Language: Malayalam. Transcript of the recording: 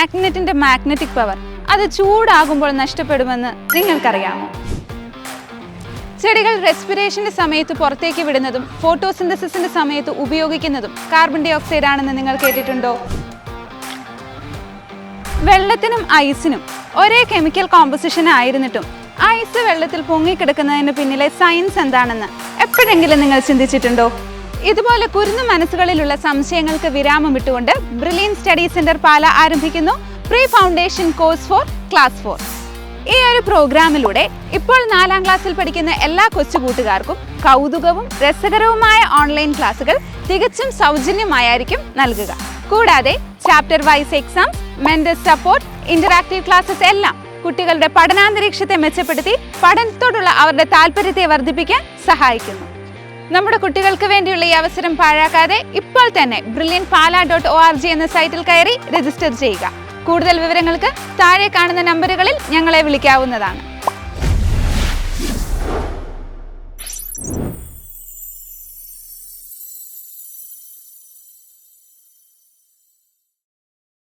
മാഗ്നറ്റിന്റെ മാഗ്നറ്റിക് പവർ അത് ചൂടാകുമ്പോൾ നഷ്ടപ്പെടുമെന്ന് നിങ്ങൾക്കറിയാമോ? ചെടികൾ റെസ്പിറേഷന്റെ സമയത്ത് പുറത്തേക്ക് വിടുന്നതും ഫോട്ടോസിന്തസിന്റെ സമയത്ത് ഉപയോഗിക്കുന്നതും കാർബൺ ഡൈ ഓക്സൈഡ് ആണെന്ന് നിങ്ങൾ കേട്ടിട്ടുണ്ടോ? വെള്ളത്തിനും ഐസിനും ഒരേ കെമിക്കൽ കോമ്പസിഷൻ ആയിരുന്നിട്ടും ഐസ് വെള്ളത്തിൽ പൊങ്ങിക്കിടക്കുന്നതിന് പിന്നിലെ സയൻസ് എന്താണെന്ന് എപ്പോഴെങ്കിലും നിങ്ങൾ ചിന്തിച്ചിട്ടുണ്ടോ? ഇതുപോലെ കുരുന്നു മനസ്സുകളിലുള്ള സംശയങ്ങൾക്ക് വിരാമം ഇട്ടുകൊണ്ട് ബ്രില്യൻ സ്റ്റഡി സെന്റർ പാല ആരംഭിക്കുന്നു. Pre foundation course for class four ഈ ഒരു പ്രോഗ്രാമിലൂടെ ഇപ്പോൾ നാലാം ക്ലാസ്സിൽ പഠിക്കുന്ന എല്ലാ കൊച്ചു കൂട്ടുകാർക്കും കൗതുകവും രസകരവുമായ ഓൺലൈൻ ക്ലാസുകൾ തികച്ചും സൗജന്യമായിരിക്കും നൽകുക. കൂടാതെ chapter wise exam mental support interactive classes എല്ലാം കുട്ടികളുടെ പഠനാന്തരീക്ഷത്തെ മെച്ചപ്പെടുത്തി പഠനത്തോടുള്ള അവരുടെ താല്പര്യത്തെ വർദ്ധിപ്പിക്കാൻ സഹായിക്കുന്നു. നമ്മുടെ കുട്ടികൾക്ക് വേണ്ടിയുള്ള ഈ അവസരം പാഴാക്കാതെ ഇപ്പോൾ തന്നെ Brilliant Pala dot O R G എന്ന സൈറ്റിൽ കയറി രജിസ്റ്റർ ചെയ്യുക. കൂടുതൽ വിവരങ്ങൾക്ക് താഴെ കാണുന്ന നമ്പറുകളിൽ ഞങ്ങളെ വിളിക്കാവുന്നതാണ്.